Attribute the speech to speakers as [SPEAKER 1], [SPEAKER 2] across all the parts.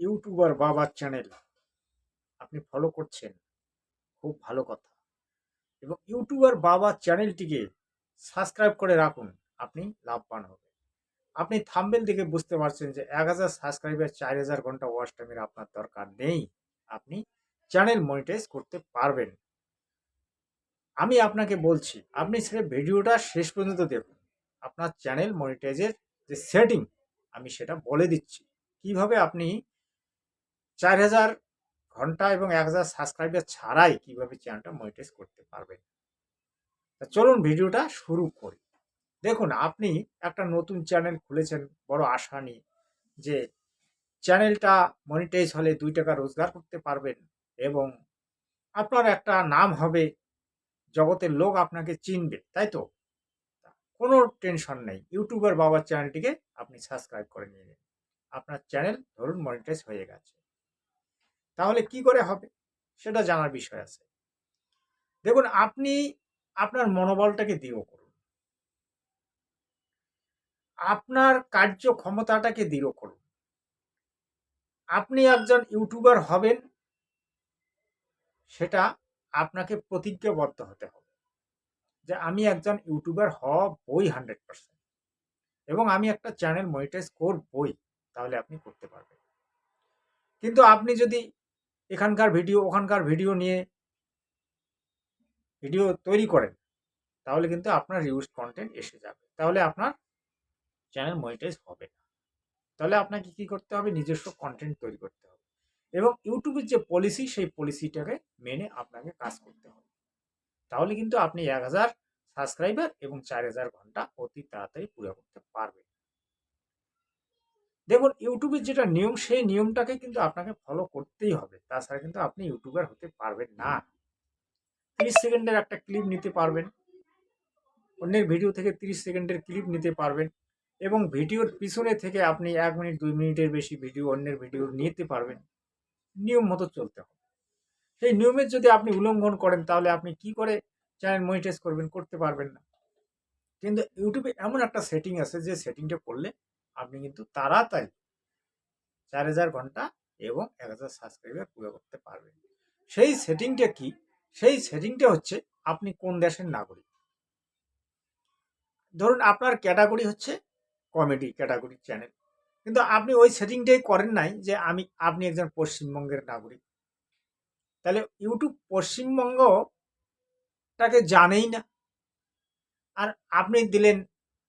[SPEAKER 1] YouTuber বাবার channel আপনি follow করছেন, খুব ভালো কথা। এবং ইউটিউবার বাবার চ্যানেলটিকে সাবস্ক্রাইব করে রাখুন, আপনি লাভবান হবেন। আপনি থাম্বেল দেখে বুঝতে পারছেন যে এক হাজার সাবস্ক্রাইবার চার হাজার ঘণ্টা ওয়াচ টাইমের আপনার দরকার নেই। আপনি চ্যানেল মনিটাইজ করতে পারবেন। আমি আপনাকে বলছি, আপনি সেটা ভিডিওটা শেষ পর্যন্ত দেখুন। আপনার চ্যানেল মনিটাইজের যে সেটিং আমি সেটা বলে দিচ্ছি। কীভাবে আপনি চার হাজার ঘণ্টা এবং এক হাজার সাবস্ক্রাইবার ছাড়াই কীভাবে চ্যানেলটা মনিটাইজ করতে পারবেন? তা চলুন ভিডিওটা শুরু করি। দেখুন, আপনি একটা নতুন চ্যানেল খুলেছেন, বড় আশা নিয়ে, যে চ্যানেলটা মনিটাইজ হলে দুই টাকা রোজগার করতে পারবেন এবং আপনার একটা নাম হবে, জগতের লোক আপনাকে চিনবে, তাই তো? কোনো টেনশন নেই, ইউটিউবার বাবার চ্যানেলটিকে আপনি সাবস্ক্রাইব করে নিয়ে নিন। আপনার চ্যানেল ধরুন মনিটাইজ হয়ে গেছে। তাহলে কি করে হবে? সেটা জানার বিষয় আছে। দেখুন, আপনি আপনার মনোবলটাকে দৃঢ় করুন। আপনার কার্য ক্ষমতাটাকে দৃঢ় করুন। আপনি একজন ইউটিউবার হবেন, সেটা আপনাকে প্রতিজ্ঞাবদ্ধ হতে হবে যে আমি একজন ইউটিউবার হবই হান্ড্রেড পার্সেন্ট এবং আমি একটা চ্যানেল মনিটাইজ করবই, তাহলে আপনি করতে পারবেন। কিন্তু আপনি যদি এখানকার ভিডিও, ওখানকার ভিডিও নিয়ে ভিডিও তৈরি করেন, তাহলে কিন্তু আপনার রিউজ কন্টেন্ট এসে যাবে। তাহলে আপনার চ্যানেল মনিটাইজ হবে না। তাহলে আপনাকে কি করতে হবে? নিজস্ব কন্টেন্ট তৈরি করতে হবে। এবং ইউটিউবের যে পলিসি সেই পলিসিটাকে মেনে আপনাকে কাজ করতে হবে। তাহলে কিন্তু আপনি এক হাজার সাবস্ক্রাইবার এবং চার হাজার ঘণ্টা অতি তাড়াতাড়ি পুরো করতে পারবেন। দেখুন ইউটিউবের যেটা নিয়ম, সেই নিয়মটাকে কিন্তু আপনাকে ফলো করতেই হবে। তাছাড়া কিন্তু আপনি ইউটিউবার হতে পারবেন না। তিরিশ সেকেন্ডের একটা ক্লিপ নিতে পারবেন। অন্যের ভিডিও থেকে তিরিশ সেকেন্ডের ক্লিপ নিতে পারবেন এবং ভিডিওর পিছনে থেকে আপনি এক মিনিট, দুই মিনিটের বেশি ভিডিও অন্যের ভিডিও নিতে পারবেন। নিয়ম মতো চলতে হবে। সেই নিয়মের যদি আপনি উল্লঙ্ঘন করেন, তাহলে আপনি কি করে চ্যানেল মনিটাইজ করবেন, করতে পারবেন না। কিন্তু ইউটিউবে এমন একটা সেটিং আছে, যে সেটিংটা করলে আপনি কিন্তু তাড়াতাড়ি চার হাজার ঘণ্টা এবং এক হাজার সাবস্ক্রাইবার পুরো করতে পারবেন। সেই সেটিংটা কি? সেই সেটিংটা হচ্ছে আপনি কোন দেশের নাগরিক? ধরুন আপনার ক্যাটাগরি হচ্ছে কমেডি ক্যাটাগরি চ্যানেল কিন্তু আপনি ওই সেটিংটাই করেন নাই যে আমি, আপনি একজন পশ্চিমবঙ্গের নাগরিক। তাহলে ইউটিউব পশ্চিমবঙ্গটাকে জানেই না। আর আপনি দিলেন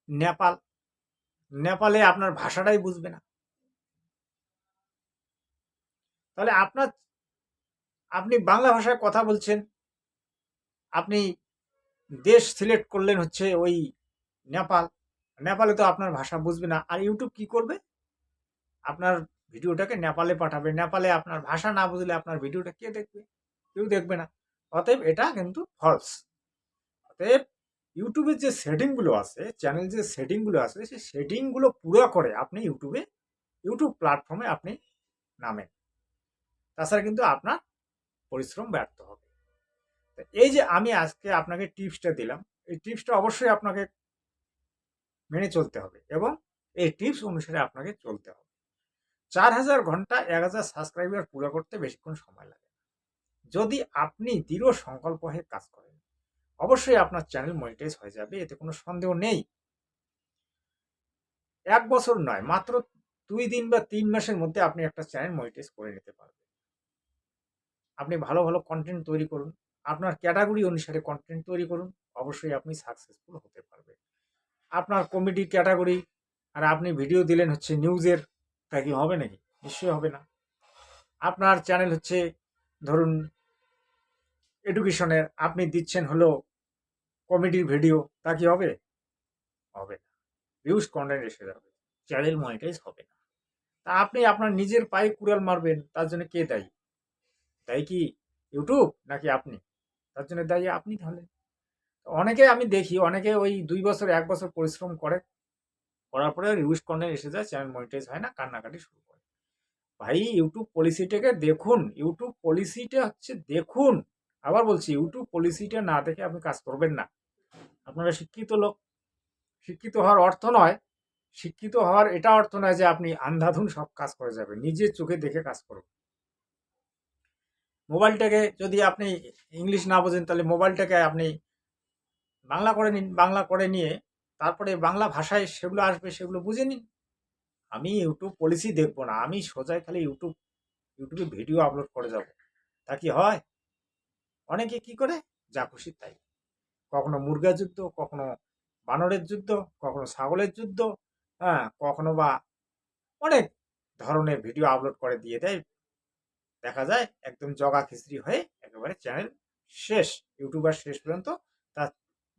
[SPEAKER 1] নেপাল নেপালে আপনার ভাষাটাই বুঝবে না। তাহলে আপনার, আপনি বাংলা ভাষায় কথা বলছেন, আপনি দেশ সিলেক্ট করলেন হচ্ছে ওই নেপাল, নেপালে তো আপনার ভাষা বুঝবে না। আর ইউটিউব কি করবে? আপনার ভিডিওটাকে নেপালে পাঠাবে। নেপালে আপনার ভাষা না বুঝলে আপনার ভিডিওটা কে দেখবে? কেউ দেখবে না। অতএব এটা কিন্তু ফলস অতএব ইউটিউবের যে সেটিংগুলো আছে চ্যানেল যে সেটিংগুলো আছে, সেই সেটিংগুলো পুরো করে আপনি ইউটিউবে ইউটিউব প্ল্যাটফর্মে আপনি নামেন। তাছাড়া কিন্তু আপনার পরিশ্রম ব্যর্থ হবে। এই যে আমি আজকে আপনাকে টিপসটা দিলাম, এই টিপসটা অবশ্যই আপনাকে মেনে চলতে হবে এবং এই টিপস অনুসারে আপনাকে চলতে হবে। চার হাজার ঘণ্টা এক হাজার সাবস্ক্রাইবার পুরো করতে বেশিক্ষণ সময় লাগে যদি আপনি দৃঢ় সংকল্প হয়ে কাজ করেন অবশ্যই আপনার চ্যানেল মনিটাইজ হয়ে যাবে, এতে কোনো সন্দেহ নেই। এক বছর নয়, মাত্র দুই দিন বা তিন মাসের মধ্যে আপনি একটা চ্যানেল মনিটাইজ করে নিতে পারবেন। আপনি ভালো ভালো কন্টেন্ট তৈরি করুন, আপনার ক্যাটাগরি অনুসারে কন্টেন্ট তৈরি করুন, অবশ্যই আপনি সাকসেসফুল হতে পারবেন। আপনার কমেডি ক্যাটাগরি আর আপনি ভিডিও দিলেন হচ্ছে নিউজের তা কি হবে নাকি? নিশ্চয়ই হবে না। আপনার চ্যানেল হচ্ছে, ধরুন এডুকেশনের আপনি দিচ্ছেন হলো কমেডির ভিডিও তা কি হবে? হবে না। ভিউজ কন্টেন্ট এসে যাবে। চ্যানেল মনিটাইজ হবে না। তা আপনি আপনার নিজের পায়ে কুড়াল মারবেন, তার জন্য কে দায়ী? তাই কি ইউটিউব নাকি আপনি? তার জন্য দায়ী আপনি তাহলে। অনেকে আমি দেখি, অনেকে ওই দুই বছর, এক বছর পরিশ্রম করে, করার পরে রিউজ কন্টেন্ট এসে যায় চ্যানেল মনিটাইজ হয় না, কান্নাকাটি শুরু করে। ভাই ইউটিউব পলিসিটাকে দেখুন। ইউটিউব পলিসিটা হচ্ছে দেখুন। আবার বলছি ইউটিউব পলিসিটা না দেখে আপনি কাজ করবেন না। আপনারা শিক্ষিত লোক। শিক্ষিত হওয়ার অর্থ নয়। শিক্ষিত হওয়ার এটা অর্থ নয় যে আপনি আন্ধাধুন সব কাজ করে যাবেন। নিজের চোখে দেখে কাজ করুন। মোবাইলটাকে যদি আপনি ইংলিশ না বোঝেন, তাহলে মোবাইলটাকে আপনি বাংলা করে নিন, বাংলা করে নিয়ে তারপরে বাংলা ভাষায় সেগুলো আসবে, সেগুলো বুঝে নিন। আমি ইউটিউব পলিসি দেখব না। আমি সোজাই খালি ইউটিউব ইউটিউবে ভিডিও আপলোড করে যাব। তা কি হয়? অনেকে কি করে? যা খুশি তাই। কখনো মুরগা যুদ্ধ, কখনো বানরের যুদ্ধ, কখনো ছাগলের যুদ্ধ হ্যাঁ কখনো বা অনেক ধরনের ভিডিও আপলোড করে দিয়ে দেয়। দেখা যায় একদম জগা খিচড়ি হয়ে একেবারে চ্যানেল শেষ ইউটিউবার শেষ পর্যন্ত তার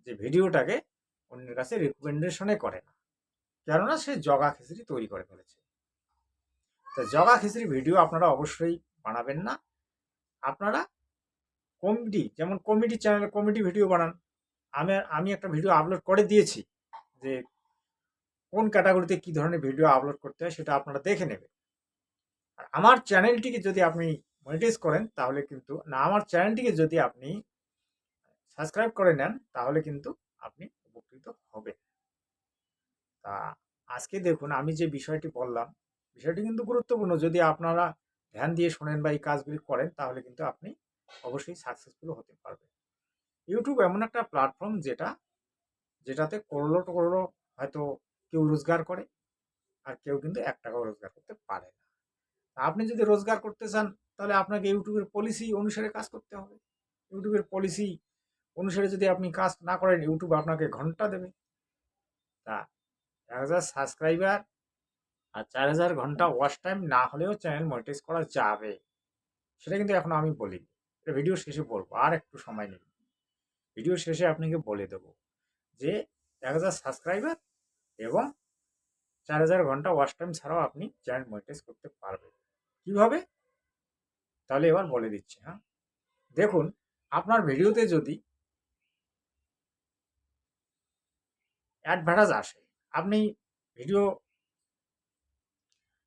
[SPEAKER 1] যে ভিডিওটাকে অন্যের কাছে রিকমেন্ডেশনে করে না। কেননা সে জগা খিচড়ি তৈরি করে ফেলেছে। তো জগা খিচড়ি ভিডিও আপনারা অবশ্যই বানাবেন না। আপনারা কমেডি যেমন কমেডি চ্যানেলে কমেডি ভিডিও বানান। আমি আমি একটা ভিডিও আপলোড করে দিয়েছি যে কোন ক্যাটাগরিতে কি ধরনের ভিডিও আপলোড করতে হয় সেটা আপনারা দেখে নেবেন। আর আমার চ্যানেলটিকে যদি আপনি মনিটাইজ করেন, তাহলে কিন্তু, না, আমার চ্যানেলটিকে যদি আপনি সাবস্ক্রাইব করে নেন, তাহলে কিন্তু আপনি উপকৃত হবেন। তা আজকে দেখুন, আমি যে বিষয়টি বললাম, বিষয়টি কিন্তু গুরুত্বপূর্ণ। যদি আপনারা ধ্যান দিয়ে শোনেন বা এই কাজগুলি করেন, তাহলে কিন্তু আপনি অবশ্যই সাকসেসফুল হতে পারবে। ইউটিউব এমন একটা প্ল্যাটফর্ম যেটা, যেটাতে করোড়ো করল হয়তো কেউ রোজগার করে আর কেউ কিন্তু এক টাকাও রোজগার করতে পারে না। আপনি যদি রোজগার করতে চান, তাহলে আপনাকে ইউটিউবের পলিসি অনুসারে কাজ করতে হবে। ইউটিউবের পলিসি অনুসারে যদি আপনি কাজ না করেন ইউটিউব আপনাকে ঘণ্টা দেবে। তা এক হাজার সাবস্ক্রাইবার আর চার হাজার ঘণ্টা ওয়াচ টাইম না হলেও চ্যানেল মনিটাইজ করা যাবে। সেটা কিন্তু এখন আমি বলি এটা ভিডিও শেষে বলব, আর একটু সময় নেই ভিডিও শেষে আপনাকে বলে দেবো যে, এক হাজার সাবস্ক্রাইবার এবং চার হাজার ঘণ্টা ওয়াচ টাইম ছাড়াও আপনি চ্যানেল মনিটাইজ করতে পারবেন। কীভাবে? তাহলে এবার বলে দিচ্ছি হ্যাঁ? দেখুন, আপনার ভিডিওতে যদি অ্যাডভার্টাইজ আসে, আপনি ভিডিও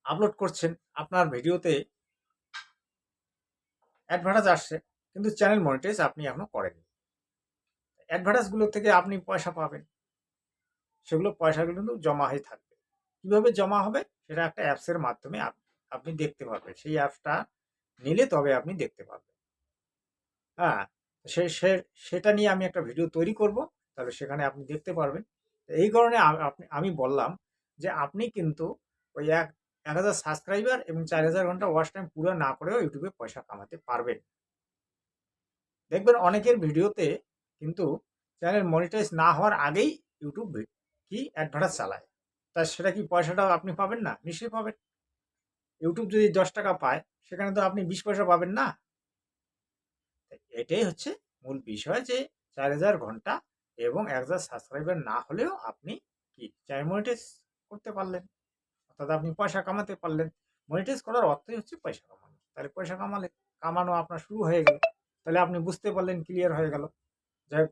[SPEAKER 1] আপলোড করছেন, আপনার ভিডিওতে অ্যাডভার্টাইজ আসছে, কিন্তু চ্যানেল মনিটাইজ আপনি এখনও করেননি। অ্যাডভার্টাইজগুলো থেকে আপনি পয়সা পাবেন। সেগুলো পয়সাগুলো কিন্তু জমা হয়ে থাকবে। কীভাবে জমা হবে? সেটা একটা অ্যাপসের মাধ্যমে আপ- আপনি দেখতে পারবেন। সেই অ্যাপসটা নিলে তবে আপনি দেখতে পাবেন হ্যাঁ সে- সেটা নিয়ে আমি একটা ভিডিও তৈরি করব, তাহলে সেখানে আপনি দেখতে পারবেন। এই কারণে আপনি, আমি বললাম যে আপনি কিন্তু ওই এক এক হাজার সাবস্ক্রাইবার এবং চার হাজার ঘণ্টা ওয়াচ টাইম পুরো না করেও ইউটিউবে পয়সা কামাতে পারবেন। দেখবেন অনেকের ভিডিওতে কিন্তু চ্যানেল মনিটাইজ না হওয়ার আগেই ইউটিউব কি অ্যাডভার্টাইজ চালায়? তা সেটা কি পয়সাটা আপনি পাবেন না? নিশ্চয়ই পাবেন। ইউটিউব যদি দশ টাকা পায়, সেখানে তো আপনি বিশ পয়সা পাবেন না। এটাই হচ্ছে মূল বিষয় যে চার হাজার ঘণ্টা এবং এক হাজার সাবস্ক্রাইবার না হলেও আপনি কি চ্যানেল মনিটাইজ করতে পারলেন? অর্থাৎ আপনি পয়সা কামাতে পারলেন মনিটাইজ করার অর্থই হচ্ছে পয়সা কামানো। তাহলে পয়সা কামালে, কামানো আপনার শুরু হয়ে গেল, তাহলে আপনি বুঝতে পারলেন ক্লিয়ার হয়ে গেল। যাই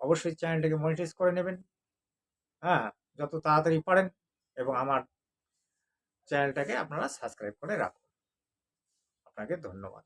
[SPEAKER 1] অবশ্যই চ্যানেলটাকে মনিটাইজ করে নেবেন। হ্যাঁ যত তাড়াতাড়ি পারেন এবং আমার চ্যানেলটাকে আপনারা সাবস্ক্রাইব করে রাখুন। আপনাকে ধন্যবাদ।